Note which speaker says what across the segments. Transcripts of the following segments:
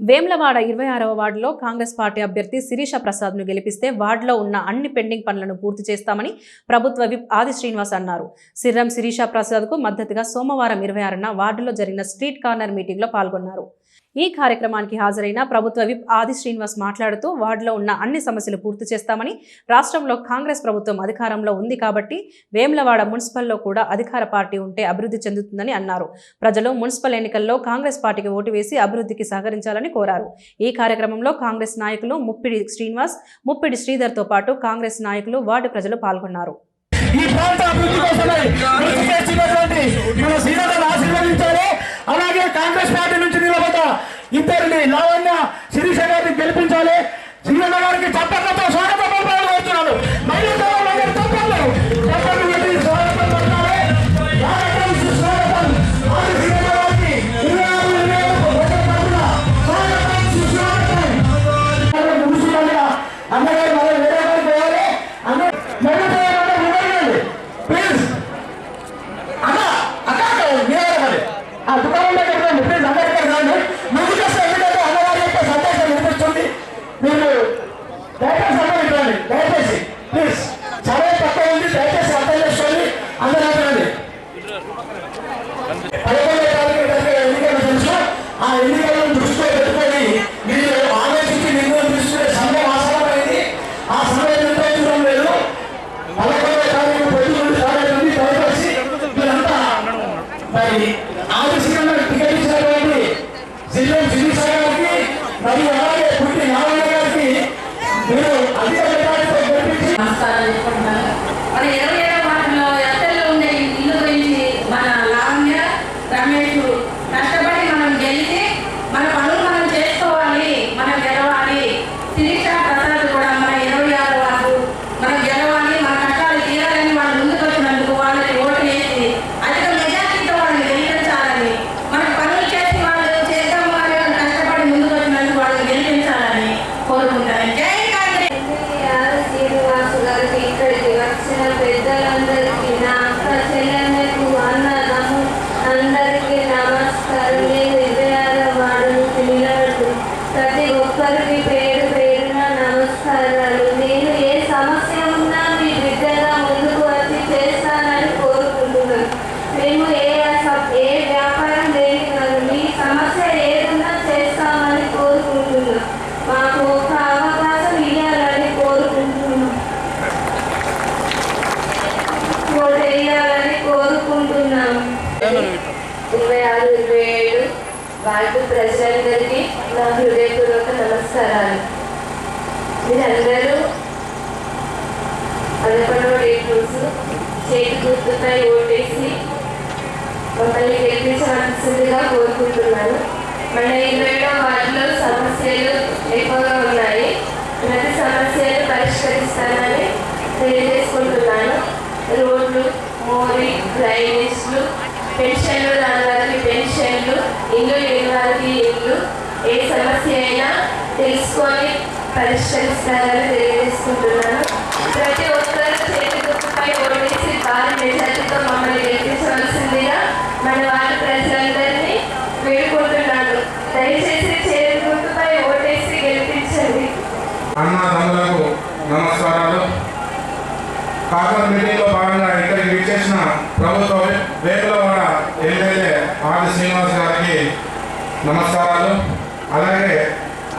Speaker 1: వేమ్లవాడ ఇరవై ఆరవ వార్డులో కాంగ్రెస్ పార్టీ అభ్యర్థి శిరీష ప్రసాద్ను గెలిపిస్తే వార్డులో ఉన్న అన్ని పెండింగ్ పనులను పూర్తి చేస్తామని ప్రభుత్వ విప్ ఆది శ్రీనివాస్ అన్నారు. సిర్రం శిరీష ప్రసాద్కు మద్దతుగా సోమవారం ఇరవై ఆరున వార్డులో జరిగిన స్ట్రీట్ కార్నర్ మీటింగ్లో పాల్గొన్నారు. ఈ కార్యక్రమానికి హాజరైన ప్రభుత్వ విప్ ఆది శ్రీనివాస్ మాట్లాడుతూ వార్డులో ఉన్న అన్ని సమస్యలు పూర్తి చేస్తామని రాష్ట్రంలో కాంగ్రెస్ ప్రభుత్వం అధికారంలో ఉంది కాబట్టి వేములవాడ మున్సిపల్లో కూడా అధికార పార్టీ ఉంటే అభివృద్ధి చెందుతుందని అన్నారు. ప్రజలు మున్సిపల్ ఎన్నికల్లో కాంగ్రెస్ పార్టీకి ఓటు వేసి అభివృద్ధికి సహకరించాలని కోరారు. ఈ కార్యక్రమంలో కాంగ్రెస్ నాయకులు ముప్పిడి శ్రీనివాస్ ముప్పిడి శ్రీధర్తో పాటు కాంగ్రెస్ నాయకులు వార్డు ప్రజలు పాల్గొన్నారు.
Speaker 2: ఈ ప్రాంత అభివృద్ధి కృషి మన ఆశీర్వదించాలి. అలాగే కాంగ్రెస్ పార్టీ ఇద్దరిని లావణ్య శిరీష గారిని గెలిపించాలి. శ్రీరణ గారికి చప్పట్లతో స్వాగతం పలకాలని కోరుతున్నాను
Speaker 3: కోరుకుంటున్నాం ఇరవై ఆరు ఇరవై ఏడు వార్డు ప్రజలందరికీ నా హృదయపూర్వక నమస్కారాలు. మీరందరూ పదకొండవ డేట్ రోజు చేతి గుర్తుపై ఓటేసి మమ్మల్ని గెలిపించవలసిందిగా కోరుకుంటున్నాను. మన ఇరవై ఏడవ వార్డులో సమస్యలు ఎక్కువగా ఉన్నాయి. ప్రతి సమస్యలు పరిష్కరిస్తానని తెలియజేసుకుంటున్నాను. పెన్షన్లు దాని వారికి పెన్షన్లు ఇల్లు లేని వారికి ఇల్లు ఏ సమస్య అయినా తెలుసుకొని పరిష్కరిస్తారని తెలియజేసుకుంటున్నాను. ప్రతి ఒక్కరు చేతి గుర్తుపై ఓటేసి భారీ మెజార్టీతో మమ్మల్ని గెలిపించవలసిందిగా మన వారి ప్రజలందరినీ వేడుకుంటున్నాను దయచేసి చేతి గుర్తుపై ఓటేసి గెలిపించండి
Speaker 4: అన్నదమ్ములకు నమస్కారాలు కాకర్ మీటింగ్లో భాగంగా ఇక్కడికి విచ్చేసిన ప్రభుత్వ వేపులవాడ ఎమ్మెల్యే ఆది శ్రీనివాస్ గారికి నమస్కారాలు అలాగే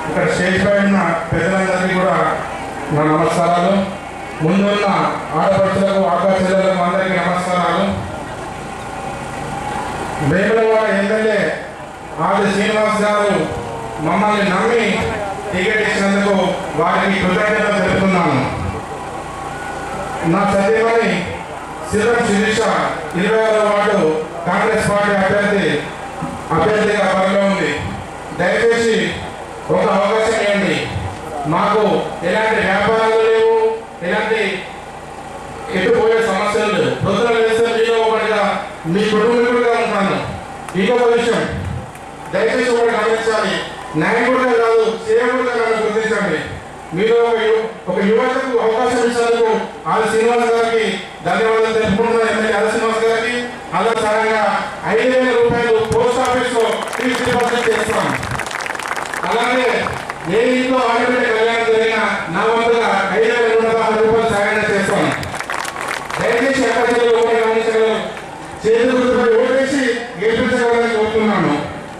Speaker 4: ఇక్కడ స్టేజ్ పై ఉన్న పెద్దలందరికీ కూడా నా నమస్కారాలు. ముందున్న ఆడపడుచులకు ఆకాశలకు అందరికీ నమస్కారాలు. వేపులవాడ ఎమ్మెల్యే ఆది శ్రీనివాస్ గారు మమ్మల్ని నమ్మి టికెట్ ఇచ్చినందుకు వారికి కృతజ్ఞత తెలుపుతున్నాను. నా సతీమణి సిరం శిరీష ఇరవై ఆరో వార్డు కాంగ్రెస్ పార్టీ అభ్యర్థి అభ్యర్థిగా పనిలో ఉంది. దయచేసి ఒక అవకాశం ఇవ్వండి. మాకు ఎలాంటి వ్యాపారాలు లేవు ఎలాంటి ఎటుపోయే సమస్యలు లేవు. ప్రొద్దున వేస్తే మీలో ఒకటిగా మీ కుటుంబీకుడిగా ఉంటాను. ఇంకొక విషయం దయచేసి ఒకటి గమనించాలి. నాయకుడిగా కాదు సేవకుడిగా నన్ను గుర్తించండి. మీరు ఒక యు- యువతకు అవకాశం ఇచ్చినందుకు ఆల శ్రీనివాస్ గారికి ధన్యవాదాలు తెలుపుకుంటున్న ఎమ్మెల్యే ఆల శ్రీనివాస్ గారికి అలా సరంగా ఐదు వేల రూపాయలు పోస్ట్ ఆఫీస్లో డిపాజిట్ చేస్తాం అలాగే ఏ ఇంట్లో ఆడబిడ్డ కళ్యాణం జరిగిన నా వంతుగా ఐదు వేల నూట పదహారు రూపాయలు సహాయం చేస్తాను దయచేసి అక్కడికి ఓటు గమనించగలరు చేతి గుర్తుపై ఓటేసి గెలిపించగలని కోరుతున్నాను.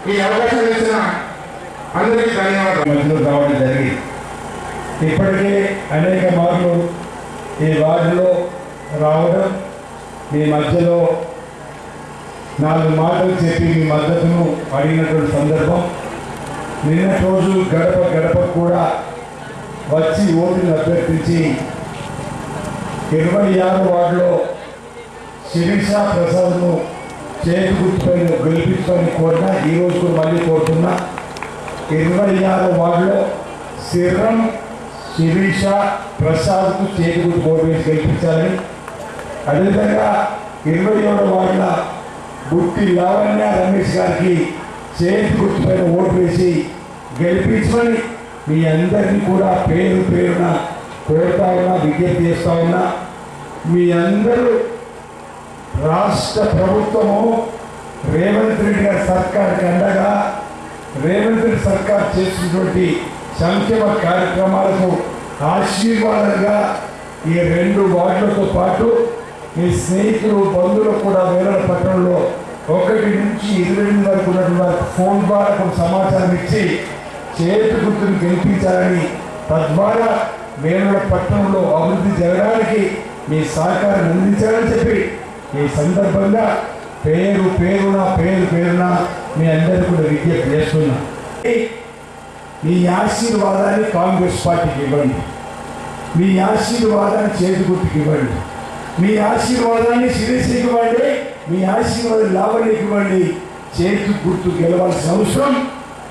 Speaker 4: ఈ అవకాశం ఇచ్చిన అందరికీ ధన్యవాదాలు.
Speaker 5: ఇప్పటికే అనేక మార్లు ఈ వార్డులో రావడం మీ మధ్యలో నాలుగు మాటలు చెప్పి మీ మద్దతును అడిగినటువంటి సందర్భం. నిన్న రోజు గడప గడప కూడా వచ్చి ఓటుని అభ్యర్థించి ఇరవై ఆరు వార్డులో శిరీష ప్రసాద్ను చేతి గుర్తుపైన గెలిపించమని కోరినా ఈరోజు మళ్ళీ కోరుతున్నా. ఇరవై ఆరు వార్డులో శిరం శిరీష ప్రసాద్కు చేతి గుర్తు ఓటు వేసి గెలిపించాలని అదేవిధంగా ఇరవై ఏడు వార్డుల గుట్టి లావణ్య రమేష్ గారికి చేతి గుర్తు పైన ఓటు వేసి గెలిపించమని మీ అందరినీ కూడా పేరు పేరున కోరుతా ఉన్నా విజ్ఞప్తి చేస్తా ఉన్నా. మీ అందరూ రాష్ట్ర ప్రభుత్వము రేవంత్ రెడ్డి గారి సర్కార్కి అండగా రేవంత్ రెడ్డి సర్కార్ చేసినటువంటి సంక్షేమ కార్యక్రమాలకు ఆశీర్వాదంగా ఈ రెండు వార్డులతో పాటు మీ స్నేహితులు బంధువులు కూడా వేరే పట్టణంలో ఒకటి నుంచి ఇరవై ఎనిమిది వరకు ఉన్నటువంటి ఫోన్ ద్వారా సమాచారం ఇచ్చి చేతి గుర్తును గెలిపించాలని తద్వారా వేరే పట్టణంలో అభివృద్ధి జరగడానికి మీ సహకారం అందించాలని చెప్పి ఈ సందర్భంగా పేరు పేరున పేరు పేరున మీ అందరికీ కూడా విజ్ఞప్తి చేస్తున్నా. మీ ఆశీర్వాదాన్ని కాంగ్రెస్ పార్టీకి ఇవ్వండి. మీ ఆశీర్వాదాన్ని చేతి గుర్తుకి ఇవ్వండి. మీ ఆశీర్వాదాన్ని శిరీషకి ఇవ్వండి. మీ ఆశీర్వాదం లావణ్యకి ఇవ్వండి. చేతి గుర్తు గెలవాల్సిన అవసరం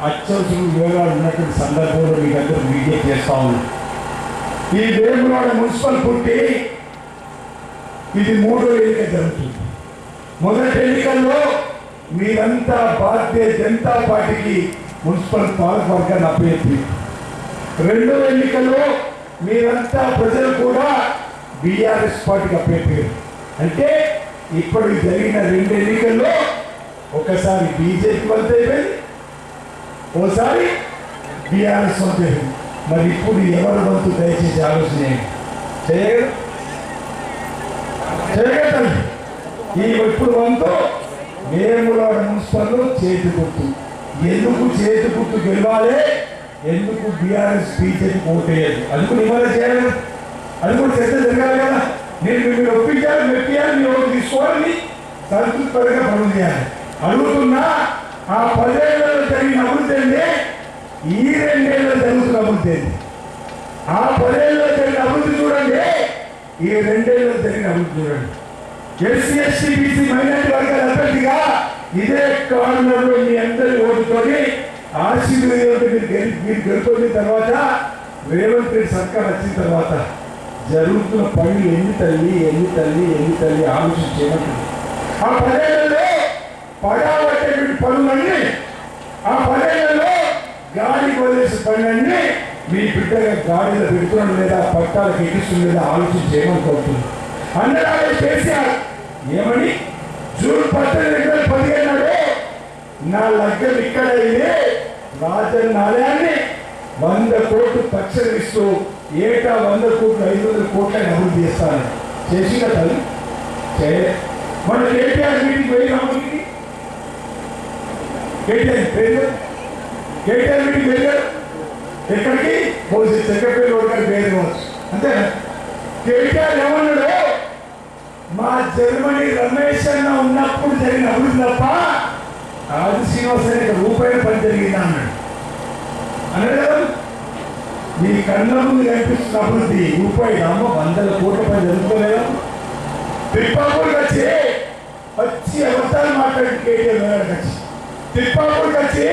Speaker 5: అత్యవసరం వివరాలు ఉన్నటువంటి సందర్భంలో మీకు అందరూ విజ్ఞప్తి చేస్తా ఉన్నాం ఈ వేములవాడ మున్సిపల్ పుట్టి ఇది మూడో ఎన్నిక జరుగుతుంది. మొదటి ఎన్నికల్లో మీరంతా భారతీయ జనతా పార్టీకి మున్సిపల్ పాలకవర్గాన్ని అప్పచెప్పి రెండో ఎన్నికల్లో మీరంతా ప్రజలు కూడా బీఆర్ఎస్ పార్టీకి అప్పచెప్పారు అంటే ఇప్పుడు జరిగిన రెండు ఎన్నికల్లో ఒకసారి బీజేపీ వంతు అయిపోయింది ఓసారి బీఆర్ఎస్ వంతు అయిపోయింది. మరి ఇప్పుడు ఎవరి వంతు దయచేసి ఆలోచన చేయగలరు? ఈ ఇప్పుడు వంతు వేములాడ మున్సిపల్లో చేతి గుర్తు. ఎందుకు చేతి గుర్తు గెలవాలి? ఎందుకు బీఆర్ఎస్ బీజేపీ ఓటేయాలి అది కూడా ఇవాళ చేయాలి. కదా. అది కూడా చర్చ జరగాలి కదా. నేను మిమ్మల్ని ఒప్పించాలి మెప్పియాలి మీ ఓటు తీసుకోవాలని సంతృప్తిపరంగా పనులు చేయాలి. అడుగుతున్నా ఆ పదేళ్ళలో జరిగిన అభివృద్ధి ఈ రెండేళ్ళలో జరుగుతున్న అభివృద్ధి ఆ పదేళ్ళలో జరిగిన అభివృద్ధి చూడండి. ఈ రెండేళ్ళలో జరిగిన అభివృద్ధి చూడండి. ఎస్సీ ఎస్టీ బీసీ మైనార్టీ వర్గాల అభ్యర్థిగా ఇదే కార్నర్లో మీ అందరి ఓటుతోని ఆశీర్వాదం మీరు మీరు గెలుపొందిన తర్వాత రేవంత్ రెడ్డి సర్కార్ వచ్చిన తర్వాత జరుగుతున్న పనులు ఎన్ని తల్లి ఎన్ని తల్లి ఎన్ని తల్లి ఆలోచించేమంటుంది ఆ పదేళ్ళలో పడాబట్టేటువంటి పనులన్నీ ఆ పదేళ్ళలో గాలి వదిలేసే పనులన్నీ మీ బిడ్డగా గాడిలో పెడుతున్నాడు లేదా పట్టాలకు ఎక్కిస్తుంది లేదా ఆలోచన చేయమని అందరూ కేసీఆర్ ఏమని? జూన్ పద్దెనిమిది నా లగ్గం ఇక్కడ అయింది రాజన్న ఆలయాన్ని వంద కోట్లు పచ్చరిస్తూ ఏటా వంద కోట్లు ఐదు వందల కోట్లని అభివృద్ధి చేస్తాను. చేసిన తల్లి. మన కేటీఆర్ మీటింగ్ పోయి కేటీఆర్ పేరు? కేటీఆర్ మీటింగ్ వెళ్ళారు ఎక్కడికి? పోసి సెక్రటరీ గారి పేరు కావచ్చు. అంతేనా? కేటీఆర్ ఏమన్నాడు? మా జర్మనీ రమేష్ అన్న ఉన్నప్పుడు జరిగిన అభివృద్ధి తప్ప ఆది శ్రీనివాస అనే పని జరిగిందా అన్నాడు. అన్నాడు కదా. మీ కళ్ళ ముందు కనిపిస్తున్న అభివృద్ధి రూపాయి అమ్మ వందల కోట్ల పని జరుగుకోలేదా తిప్పాపూర్కి వచ్చి వచ్చి అబద్ధాలు మాట్లాడి కేటీఆర్ వేలాడికి వచ్చి. తిప్పాపూర్కి వచ్చి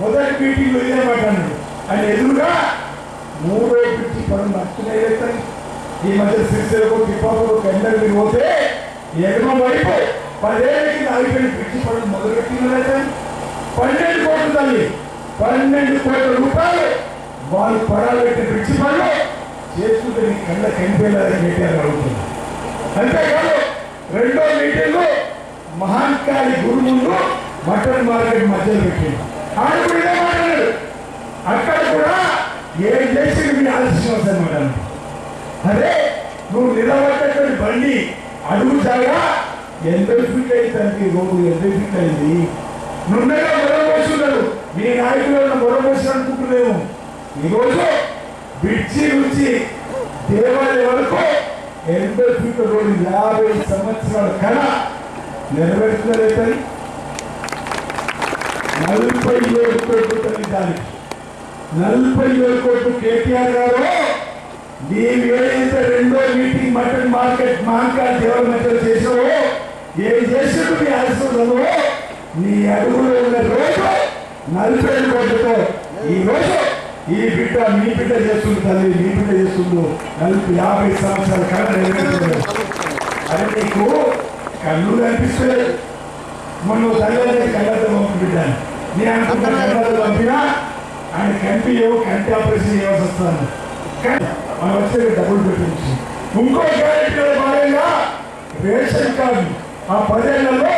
Speaker 5: మొదటి మీటింగ్ ఇదే మాట్లాడినాడు అని ఎదురుగా మూడో పిచ్చి పనులు నచ్చుతున్నాయి ఈ మధ్య సిరిసిలకు తిప్పాపూర్కి ఎండలు మీరు పోతే ఎడమ వైపు పదే ఆగిపోయిన పిచ్చి పనులు మొదలుపెట్టినట్టు పన్నెండు కోట్ల తల్లి. పన్నెండు కోట్ల రూపాయలు వాళ్ళు పడాలెట్టిన పిచ్చి పనులు చేసుకుంటే నీ కళ్ళ కనిపించాలని కేటీఆర్ అడుగుతుంది అంతేకాదు రెండో మీటింగ్ మహాంకాళి గురు ముందు మటన్ మార్కెట్ మధ్యలో పెట్టింది. ఆయన కూడా ఇదే మాట్లాడాడు కూడా ఏం చేసి మీ ఆలోచించవచ్చు అనమాట అదే నువ్వు నిలబడ్డటువంటి బండి అడుగు జాగా ఎంత ఫీట్ అయితే రోడ్డు ఎంత ఫీట్ అయింది? నున్నగా మొరమోస్తున్నారు మీ నాయకులను ఉన్న అనుకుంటున్నాము ఈరోజు బిడ్చి నుంచి దేవాలయం వరకు ఎనభై ఫీట్ రోడ్డు యాభై సంవత్సరాల కళ నెరవేరుతున్నారు నలభై ఏడు కోట్లు దానికి. నలభై ఏడు కోట్లు కేటీఆర్ గారు. నీవు ఏదైతే రెండో మీటింగ్ మటన్ మార్కెట్ మాంకా డెవలప్మెంట్ చేసావో ఏం చేసినట్టు నీ ఆశలు నీ అడుగులో ఉన్న రోజు నలభై కోట్లతో ఈ రోజు ఈ బిడ్డ మీ బిడ్డ చేస్తుంది తల్లి మీ బిడ్డ చేస్తుందో నలభై యాభై సంవత్సరాల కళ నెరవేరుతుంది. అరే నీకు కళ్ళు కనిపిస్తలేదు మొన్న తల్లి కళ్ళతో పంపిద్దాను నేను అనుకున్న కళ్ళతో పంపినా ఆయన కంటి ఏవో కంటి ఆపరేషన్ చేయవలసి వస్తాను మనం వచ్చే డబ్బులు పెట్టించి ఇంకో గ్యారెంటీలో భాగంగా రేషన్ కార్డు. ఆ పదేళ్ళలో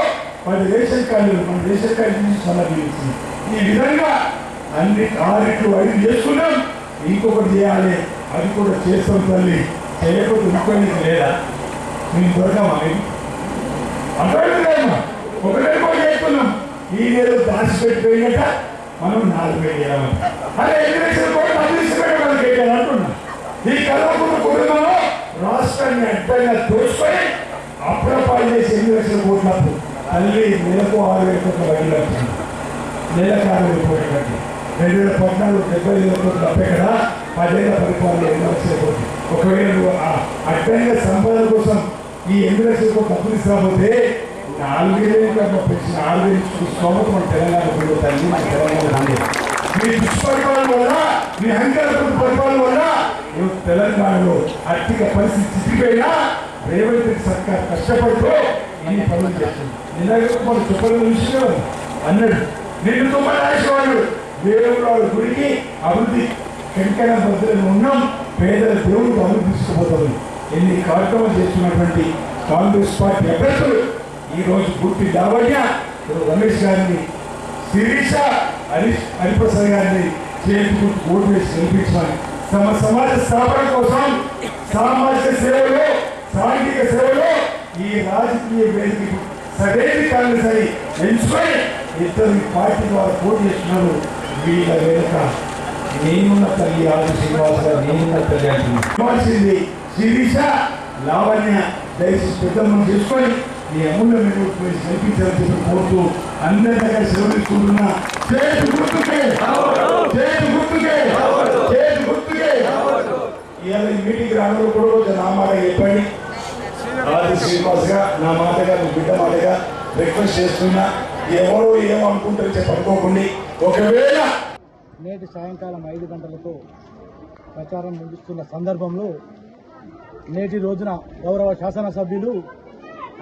Speaker 5: పది రేషన్ కార్డులు మన రేషన్ కార్డు నుంచి సమర్పించింది ఈ విధంగా అన్ని ఆరిట్లు ఐదు చేసుకున్నాం. ఇంకొకటి చేయాలి. అది కూడా చేస్తాం తల్లి. చేయకపోతే ఇంకోనికి లేదా? మేము దొరకమా మీకు ఒకటే కూడా చేస్తున్నాం. ఈ నెల దాచిపెట్టిపోయినట్ట మనం నాలుగు వేలు అదే ఎన్ని లక్షల కోట్లు అభివృద్ధి పెట్టడానికి ఏంటని ఈ కలవకుండా కుటుంబంలో రాష్ట్రాన్ని అడ్డంగా తోసుకొని దోచుకొని అప్రపాలు చేసి ఎన్ని లక్షల కోట్ల తల్లి నెలకు ఆరు వేల కోట్ల వడ్డీ వచ్చింది నెలకు ఆరు వేల కోట్లు వడ్డీ. రెండు వేల పద్నాలుగు డెబ్బై వేల కోట్లు అప్పే కదా పదేళ్ళ పరిపాలన ఎన్ని లక్షల కోట్లు. ఒకవేళ అడ్డంగా సంపాదన కోసం ఈ ఎనిమిది లక్షల కోట్లు అప్పులు ఇస్తాకపోతే నాలుగేళ్ళు వేలు పెంచి నాలుగు వేలు మన తెలంగాణ పోయి తల్లి మన తెలంగాణ మీ దుష్పరిపాలన వల్ల మీ అహంకారపు పరిపాలన వల్ల తెలంగాణలో ఆర్థిక పరిస్థితి చితిపోయినా రేవంత్ సర్కార్ కష్టపడుతూ ఈ పనులు చేస్తుంది. నిన్న మన చెప్పడం విషయం అన్నాడు. నిన్ను తుమ్మని రాసేవాడు దేవుడు గురికి అభివృద్ధి వెంకన్న భద్రలో ఉన్నాం. పేదల దేవుడు అభివృద్ధి తీసుకుపోతాడు ఎన్ని కార్యక్రమాలు చేస్తున్నటువంటి కాంగ్రెస్ పార్టీ అభ్యర్థులు ఈరోజు రోజు పూర్తి లావణ్య రమేష్ గారిని శిరీష హరీష్ హరిప్రసాద్ గారిని చేతుకు ఓటు వేసి గెలిపించమని తమ సమాజ స్థాపన కోసం సామాజిక సేవలో సాంఘిక సేవలో ఈ రాజకీయ వేదిక సరైన కాంగ్రెస్ అని ఎంచుకొని ఇద్దరు పార్టీ ద్వారా పోటీ చేస్తున్నారు. వీళ్ళ వెనుక నేనున్న తల్లి ఆది శ్రీనివాస గారు నేనున్న తల్లి అంటున్నాను శిరీష లావణ్య దయచేసి పెద్దమ్మను చేసుకొని ఈ అమూల్య పోయి కల్పించాలని చెప్పి కోరుతూ అందరి దగ్గర సెలవుకుంటున్నా చేతి గుర్తుకే చేతి గుర్తుకే చేతి గుర్తుకే. ఇవాళ ఈ మీటింగ్ రావడం కూడా ఆది నా మాటగా మీ బిడ్డ మాటగా రిక్వెస్ట్ చేస్తున్నా. ఎవరు ఏమనుకుంటారు చెప్పి అనుకోకండి. ఒకవేళ
Speaker 6: నేటి సాయంకాలం ఐదు గంటలకు ప్రచారం ముగిస్తున్న సందర్భంలో నేటి రోజున గౌరవ శాసనసభ్యులు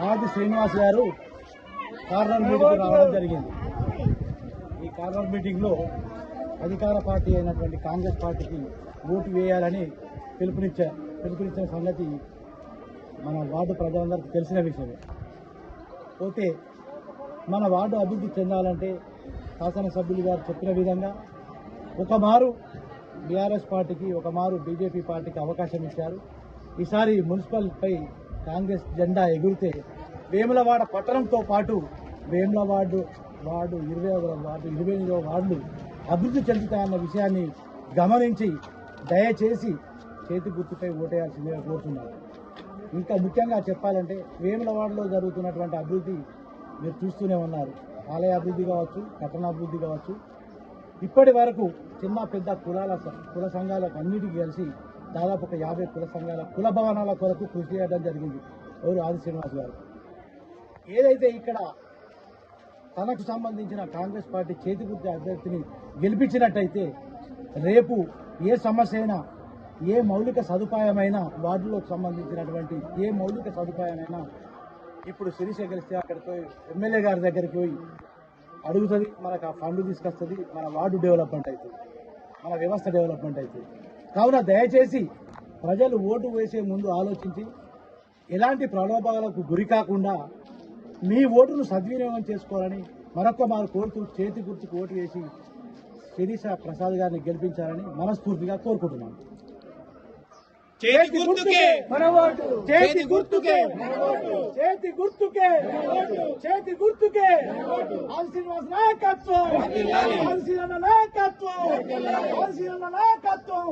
Speaker 6: ఆది శ్రీనివాస్ గారు కార్నర్ మీటింగ్ రావడం జరిగింది. ఈ కార్నర్ మీటింగ్లో అధికార పార్టీ అయినటువంటి కాంగ్రెస్ పార్టీకి ఓటు వేయాలని పిలుపునిచ్చారు పిలుపునిచ్చిన సంగతి మన వార్డు ప్రజలందరికీ తెలిసిన విషయమే. పోతే మన వార్డు అభివృద్ధి చెందాలంటే శాసనసభ్యులు గారు చెప్పిన విధంగా ఒక మారు బీఆర్ఎస్ పార్టీకి ఒక మారు బీజేపీ పార్టీకి అవకాశం ఇచ్చారు. ఈసారి మున్సిపల్పై కాంగ్రెస్ జెండా ఎగురితే వేములవాడ పట్టణంతో పాటు వేములవాడు వార్డు ఇరవై వార్డు ఇరవై ఎనిమిదవ వార్డులు అభివృద్ధి చెందుతాయన్న విషయాన్ని గమనించి దయచేసి చేతి గుర్తుపై ఓటేయాల్సిందిగా కోరుతున్నాను. ఇంకా ముఖ్యంగా చెప్పాలంటే వేములవాడలో జరుగుతున్నటువంటి అభివృద్ధి మీరు చూస్తూనే ఉన్నారు. ఆలయ అభివృద్ధి కావచ్చు పట్టణ అభివృద్ధి కావచ్చు. ఇప్పటి వరకు చిన్న పెద్ద కులాల కుల సంఘాలకు అన్నిటికీ కలిసి దాదాపు ఒక యాభై కుల సంఘాల కుల భవనాల కొరకు కృషి చేయడం జరిగింది. ఎవరు? ఆది శ్రీనివాస్ గారు. ఏదైతే ఇక్కడ తనకు సంబంధించిన కాంగ్రెస్ పార్టీ చేతి అభ్యర్థిని గెలిపించినట్టయితే రేపు ఏ సమస్య అయినా ఏ మౌలిక సదుపాయమైనా వార్డులకు సంబంధించినటువంటి ఏ మౌలిక సదుపాయమైనా ఇప్పుడు శిరీష గెలిస్తే అక్కడికి పోయి ఎమ్మెల్యే గారి దగ్గరికి పోయి అడుగుతుంది మనకు ఆ ఫండ్ తీసుకొస్తుంది మన వార్డు డెవలప్మెంట్ అవుతుంది మన వ్యవస్థ డెవలప్మెంట్ అవుతుంది. కావున దయచేసి ప్రజలు ఓటు వేసే ముందు ఆలోచించి ఎలాంటి ప్రలోభాలకు గురి కాకుండా మీ ఓటును సద్వినియోగం చేసుకోవాలని మరొక మారు కోరుతూ చేతి గుర్తుకు ఓటు వేసి శిరీష ప్రసాద్ గారిని గెలిపించాలని మనస్ఫూర్తిగా కోరుకుంటున్నాను.
Speaker 7: చేతి గుర్తుకే
Speaker 6: చేతి గుర్తుకే చేతి గుర్తుకే చేతి గుర్తుకే శ్రీనివాస్ నాయకత్వం. శ్రీరన్న నాయకత్వం. శ్రీరన్న నాయకత్వం.